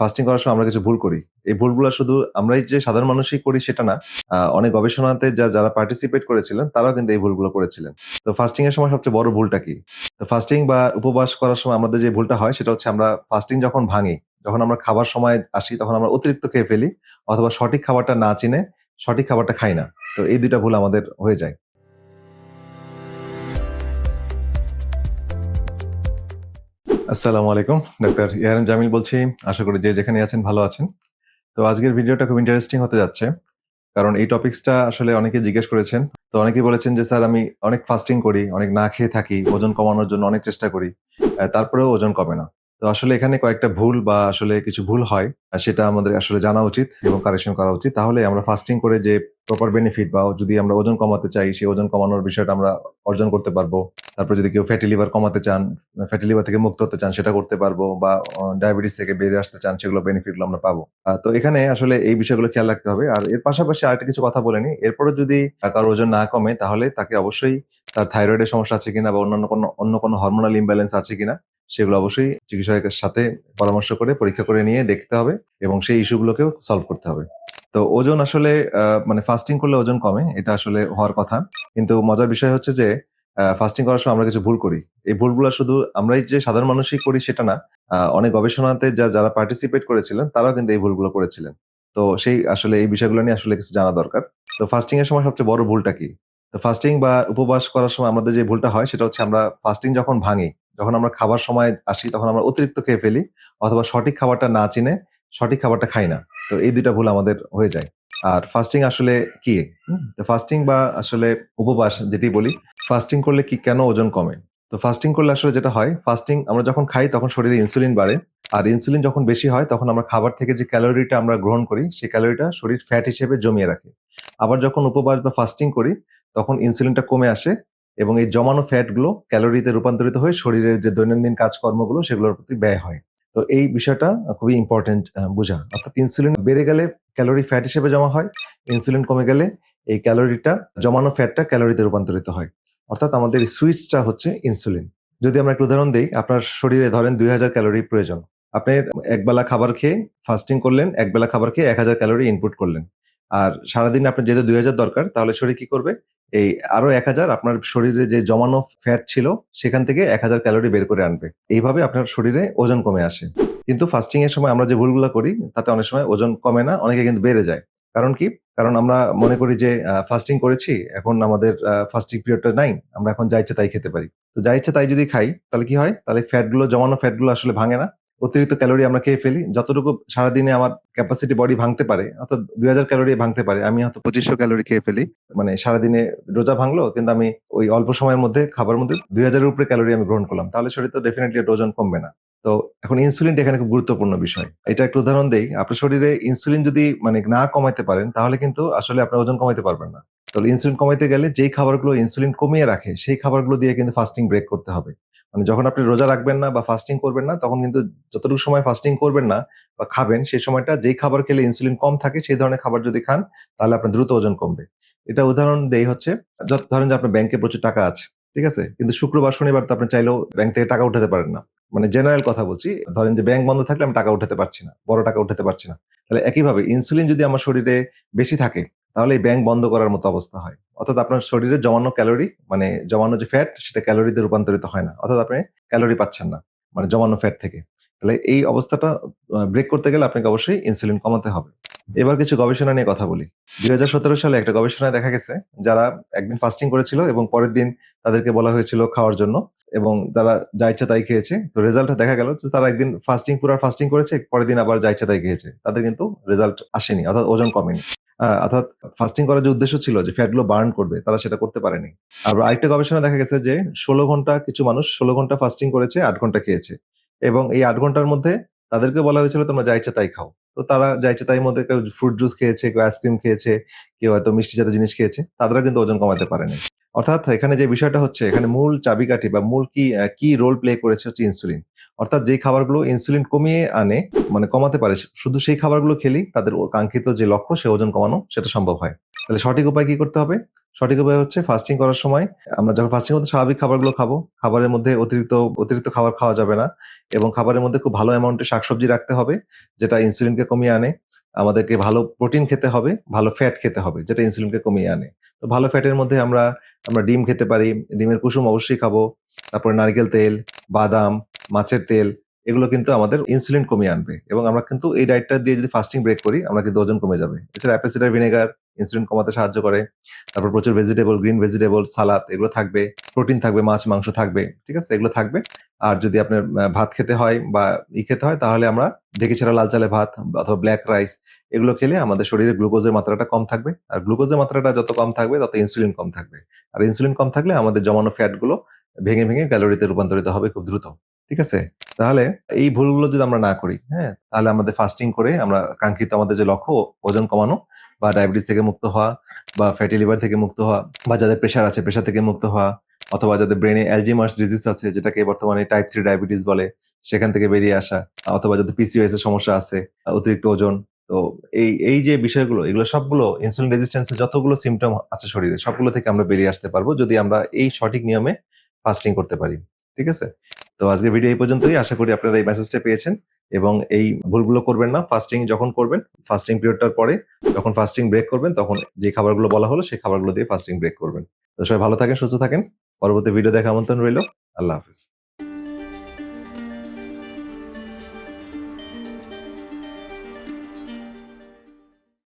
Fasting করার সময় আমরা কিছু ভুল করি। এই ভুলগুলো শুধু আমরাই যে সাধারণ মানুষই করি সেটা না অনেক গবেষণাতে যা, যারা পার্টিসিপেট করেছিলেন, তারাও কিন্তু এই ভুলগুলো করেছিলেন। তো ফাস্টিং এর সময় সবচেয়ে বড় ভুলটা কি? তো ফাস্টিং বা উপবাস করার সময় আমাদের যে ভুলটা হয়, সেটা হচ্ছে আমরা ফাস্টিং যখন ভাঙি, যখন আমরা খাবার সময় আসি, তখন আমরা অতিরিক্ত খেয়ে ফেলি, অথবা সঠিক খাবারটা না চিনে সঠিক খাবারটা খাই না। তো এই দুইটা ভুল আমাদের হয়ে যায়। আসসালামু আলাইকুম, ডাক্তার ইয়ারাম জামিল বলছি। আশা করি যে যেখানে আছেন ভালো আছেন। তো আজকের ভিডিওটা খুব ইন্টারেস্টিং হতে যাচ্ছে, কারণ এই টপিকসটা আসলে অনেকে জিজ্ঞেস করেছেন। তো অনেকেই বলেছেন যে, স্যার, আমি অনেক ফাস্টিং করি, অনেক না খেয়ে থাকি, ওজন কমানোর জন্য অনেক চেষ্টা করি তারপরেও ওজন কমে না। তো আসলে এখানে কয়েকটা ভুল বা আসলে কিছু ভুল হয়, সেটা আমাদের আসলে জানা উচিত এবং কারেকশন করা উচিত। তাহলে আমরা ফাস্টিং করে যে প্রপার বেনিফিট বা যদি আমরা ওজন কমাতে চাই, সেই ওজন কমানোর বিষয়টা আমরা অর্জন করতে পারব। তারপর যদি কেউ ফ্যাটি লিভার কমাতে চান ফ্যাটি লিভার থেকে মুক্ত হতে চান, সেটা করতে পারব বা ডায়াবেটিস থেকে বেরিয়ে আসতে চান, সেগুলো বেনিফিটগুলো আমরা পাবো। তো এখানে আসলে এই বিষয়গুলো খেয়াল রাখতে হবে। আর এর পাশাপাশি আরেকটা কিছু কথা বলেনি এরপরে যদি কারোর ওজন না কমে, তাহলে তাকে অবশ্যই তার থাইরয়েডের সমস্যা আছে কিনা বা অন্যান্য কোনো, অন্য কোনো হরমোনাল ইমব্যালেন্স আছে কিনা, সেগুলো অবশ্যই চিকিৎসকের সাথে পরামর্শ করে, পরীক্ষা করে নিয়ে দেখতে হবে এবং সেই ইস্যুগুলোকেও সলভ করতে হবে। তো ওজন আসলে মানে ফাস্টিং করলে ওজন কমে, এটা আসলে হওয়ার কথা। কিন্তু মজার বিষয় হচ্ছে যে ফাস্টিং করার সময় আমরা কিছু ভুল করি। এই ভুলগুলো শুধু আমরাই যে সাধারণ মানুষই করি সেটা না অনেক গবেষণাতে যা, যারা পার্টিসিপেট করেছিলেন, তারাও কিন্তু এই ভুলগুলো করেছিলেন। তো সেই আসলে এই বিষয়গুলো নিয়ে আসলে কিছু জানা দরকার। তো ফাস্টিং এর সময় সবচেয়ে বড় ভুলটা কি? তো ফাস্টিং বা উপবাস করার সময় আমাদের যে ভুলটা হয়, সেটা হচ্ছে আমরা ফাস্টিং যখন ভাঙি, যখন আমরা খাবার সময় আসি, তখন আমরা অতিরিক্ত খেয়ে ফেলি, অথবা সঠিক খাবারটা না চিনে সঠিক খাবারটা খাই না। তো এই দুইটা ভুল আমাদের হয়ে যায়। আর ফাস্টিং আসলে কি? ফাস্টিং বা আসলে উপবাস যেটি বলি ফাস্টিং করলে কি কেন ওজন কমে? তো ফাস্টিং করলে আসলে যেটা হয় ফাস্টিং আমরা যখন খাই তখন শরীরে ইনসুলিন বাড়ে। আর ইনসুলিন যখন বেশি হয় তখন আমরা খাবার থেকে যে ক্যালোরিটা আমরা গ্রহণ করি, সেই ক্যালোরিটা শরীর ফ্যাট হিসেবে জমিয়ে রাখে। আবার যখন উপবাস বা ফাস্টিং করি, তখন ইনসুলিনটা কমে আসে এবং এই জমানো ফ্যাটগুলো ক্যালোরিতে রূপান্তরিত হয়ে শরীরের যে দৈনন্দিন কাজকর্মগুলো সেগুলোর প্রতি ব্যয় হয়। তো এই বিষয়টা খুবই ইম্পর্টেন্ট বোঝা। অর্থাৎ ইনসুলিন বেড়ে গেলে ক্যালোরি ফ্যাট হিসেবে জমা হয় ইনসুলিন কমে গেলে এই ক্যালোরিটা জমানো ফ্যাটটা ক্যালোরিতে রূপান্তরিত হয়। অর্থাৎ আমাদের সুইচটা হচ্ছে ইনসুলিন যদি আমরা একটু উদাহরণ দিই, আপনার শরীরে ধরেন দুই হাজার ক্যালোরি প্রয়োজন। আপনি একবেলা খাবার খেয়ে ফাস্টিং করলেন একবেলা খাবার খেয়ে এক হাজার ক্যালোরি ইনপুট করলেন। আর সারাদিন আপনার যেহেতু দুই হাজার দরকার, তাহলে শরীর কি করবে? এই আরও এক হাজার আপনার শরীরে যে জমানো ফ্যাট ছিল, সেখান থেকে এক হাজার ক্যালোরি বের করে আনবে। এইভাবে আপনার শরীরে ওজন কমে আসে। কিন্তু ফাস্টিং এর সময় আমরা যে ভুলগুলো করি, তাতে অনেক সময় ওজন কমে না, অনেকে কিন্তু বেড়ে যায়। কারণ কি? কারণ আমরা মনে করি যে ফাস্টিং করেছি, এখন আমাদের ফাস্টিং পিরিয়ডটা নাই, আমরা এখন যা ইচ্ছে তাই খেতে পারি। তো যা ইচ্ছে তাই যদি খাই, তাহলে কি হয়? তাহলে ফ্যাটগুলো জমানো ফ্যাটগুলো আসলে ভাঙে না। অতিরিক্ত ক্যালোরি আমরা খেয়ে ফেলি। যতটুকু সারাদিনে আমার ক্যাপাসিটি বডি ভাঙতে পারে, অর্থাৎ দুই হাজার ক্যালোরি ভাঙতে পারে, আমি হয়তো পঁচিশশো ক্যালোরি খেয়ে ফেলি। মানে সারাদিনে রোজা ভাঙলো, কিন্তু আমি ওই অল্প সময়ের মধ্যে খাবার মধ্যে দুই হাজারের উপরে ক্যালোরি আমি গ্রহণ করলাম। তাহলে শরীর তো ডেফিনেটলি ওজন কমবে না। তো এখন ইনসুলিনটা এখানে খুব গুরুত্বপূর্ণ বিষয়। এটা একটা উদাহরণ দেই, আপনার শরীরে ইনসুলিন যদি মানে না কমাইতে পারেন, তাহলে কিন্তু আসলে আপনার ওজন কমাইতে পারবেন না। তাহলে ইনসুলিন কমাইতে গেলে যেই খাবারগুলো ইনসুলিন কমিয়ে রাখে, সেই খাবারগুলো দিয়ে কিন্তু ফাস্টিং ব্রেক করতে হবে। মানে যখন আপনি রোজা রাখবেন না বা ফাস্টিং করবেন না, তখন কিন্তু যতটুকু সময় ফাস্টিং করবেন না বা খাবেন, সেই সময়টা যেই খাবার খেলে ইনসুলিন কম থাকে, সেই ধরনের খাবার যদি খান, তাহলে আপনার দ্রুত ওজন কমবে। এটা উদাহরণ দেই হচ্ছে ধরেন যে আপনার ব্যাংকে প্রচুর টাকা আছে, ঠিক আছে? কিন্তু শুক্রবার, শনিবার তো আপনি চাইলেও ব্যাংক থেকে টাকা উঠাতে পারেন না। মানে জেনারেল কথা বলছি, ধরেন যে ব্যাংক বন্ধ থাকলে আমি টাকা উঠাতে পারছি না, বড় টাকা উঠাতে পারছি না। তাহলে একইভাবে ইনসুলিন যদি আমার শরীরে বেশি থাকে তাহলে এই ব্যাংক বন্ধ করার মতো অবস্থা হয়। অর্থাৎ আপনার শরীরে জমানো ক্যালোরি মানে জমানো যে ফ্যাট সেটা ক্যালোরিতে রূপান্তরিত হয় না। অর্থাৎ আপনি ক্যালোরি পাচ্ছেন না মানে জমানো ফ্যাট থেকে। তাহলে এই অবস্থাটা ব্রেক করতে গেলে আপনাকে অবশ্যই ইনসুলিন কমাতে হবে। এবার কিছু গবেষণা নিয়ে কথা বলি। দুই হাজার সতেরো সালে একটা গবেষণায় দেখা গেছে, যারা একদিন ফাস্টিং করেছিল এবং পরের দিন তাদেরকে বলা হয়েছিল খাওয়ার জন্য, এবং তারা যা ইচ্ছা তাই খেয়েছে। তো রেজাল্ট দেখা গেল যে তারা একদিন ফাস্টিং পুরো ফাস্টিং করেছে, পরের দিন আবার যা ইচ্ছা তাই খেয়েছে। তাদের কিন্তু রেজাল্ট আসেনি, অর্থাৎ ওজন কমেনি। অর্থাৎ ফাস্টিং করার যে উদ্দেশ্য ছিল যে ফ্যাটগুলো বার্ন করবে, তারা সেটা করতে পারেনি। আর আরেকটা গবেষণা দেখা গেছে যে ষোলো ঘণ্টা কিছু মানুষ ষোলো ঘণ্টা ফাস্টিং করেছে, আট ঘণ্টা খেয়েছে। এবং এই আট ঘণ্টার মধ্যে তাদেরকে বলা হয়েছিল, তোমরা যা ইচ্ছা তাই খাও। তো তারা যা ইচ্ছা তাই মধ্যে কেউ ফ্রুট জুস খেয়েছে, কেউ আইসক্রিম খেয়েছে, কেউ হয়তো মিষ্টি জাতীয় জিনিস খেয়েছে, তাদেরও কিন্তু ওজন কমাতে পারেনি। অর্থাৎ এখানে যে বিষয়টা হচ্ছে, এখানে মূল চাবিকাঠি বা মূল কি কি রোল প্লে করেছে হচ্ছে ইনসুলিন অর্থাৎ যেই খাবারগুলো ইনসুলিন কমিয়ে আনে মানে কমাতে পারে, শুধু সেই খাবারগুলো খেলেই তাদের কাঙ্ক্ষিত যে লক্ষ্য, সে ওজন কমানো সেটা সম্ভব হয়। তাহলে সঠিক উপায় কি করতে হবে? সঠিক উপায় হচ্ছে ফাস্টিং করার সময় আমরা যখন ফাস্টিং করতে স্বাভাবিক খাবারগুলো খাব, খাবারের মধ্যে অতিরিক্ত অতিরিক্ত খাবার খাওয়া যাবে না এবং খাবারের মধ্যে খুব ভালো অ্যামাউন্টে শাকসবজি রাখতে হবে, যেটা ইনসুলিনকে কমিয়ে আনে, আমাদেরকে ভালো প্রোটিন খেতে হবে, ভালো ফ্যাট খেতে হবে, যেটা ইনসুলিনকে কমিয়ে আনে। তো ভালো ফ্যাটের মধ্যে আমরা আমরা ডিম খেতে পারি, ডিমের কুসুম অবশ্যই খাব, তারপরে নারকেল তেল, বাদাম মাছের তেল, এগুলো কিন্তু আমাদের ইনসুলিন কমিয়ে আনবে এবং আমরা কিন্তু এই ডায়েটটা দিয়ে যদি ফাস্টিং ব্রেক করি, আমরা কিন্তু ওজন কমে যাবে। এছাড়া অ্যাপেসিডার ভিনেগার ইনসুলিন কমাতে সাহায্য করে। তারপর প্রচুর ভেজিটেবল গ্রিন ভেজিটেবল সালাদ এগুলো থাকবে প্রোটিন থাকবে, মাছ, মাংস থাকবে, ঠিক আছে? এগুলো থাকবে। আর যদি আপনার ভাত খেতে হয় বা ই খেতে হয়, তাহলে আমরা দেখে ছাড়া লাল চালে ভাত অথবা ব্ল্যাক রাইস এগুলো খেলে আমাদের শরীরে গ্লুকোজের মাত্রাটা কম থাকবে। আর গ্লুকোজের মাত্রাটা যত কম থাকবে, তত ইনসুলিন কম থাকবে। আর ইনসুলিন কম থাকলে আমাদের জমানো ফ্যাটগুলো ভেঙে ভেঙে ক্যালোরিতে রূপান্তরিত হবে খুব দ্রুত। ঠিক আছে? তাহলে এই ভুলগুলো যদি আমরা না করি হ্যাঁ? তাহলে আমাদের ফাস্টিং করে আমরা কাঙ্ক্ষিত আমাদের যে লক্ষ্য, ওজন কমানো বা ডায়াবেটিস থেকে মুক্ত হওয়া বা ফ্যাটি লিভার থেকে মুক্ত হওয়া বা যাদের প্রেশার আছে প্রেশার থেকে মুক্ত হওয়া অথবা যাদের ব্রেনে অ্যালজিমার্স ডিজিজ আছে, যেটাকে বর্তমানে টাইপ থ্রি ডায়াবেটিস বলে, সেখান থেকে বেরিয়ে আসা অথবা যাদের পিসিওএস এর সমস্যা আছে, অতিরিক্ত ওজন, তো এই এই যে বিষয়গুলো, এগুলো সবগুলো ইনসুলিন রেজিস্ট্যান্সের যতগুলো সিমটম আছে শরীরে, সবগুলো থেকে আমরা বেরিয়ে আসতে পারব যদি আমরা এই সঠিক নিয়মে ফাস্টিং করতে পারি, ঠিক আছে? তো আজকে ভিডিও এই পর্যন্তই। আশা করি আপনারা এই মেসেজটা পেয়েছেন এবং এই ভুলগুলো করবেন না। ফাস্টিং যখন করবেন ফাস্টিং পিরিয়ডটার পরে যখন ফাস্টিং ব্রেক করবেন, তখন যে খাবারগুলো বলা হলো, সেই খাবারগুলো দিয়ে ফাস্টিং ব্রেক করবেন। তো সবাই ভালো থাকেন, সুস্থ থাকেন। পরবর্তী ভিডিও দেখা আমন্ত্রণ রইল। আল্লাহ হাফিজ।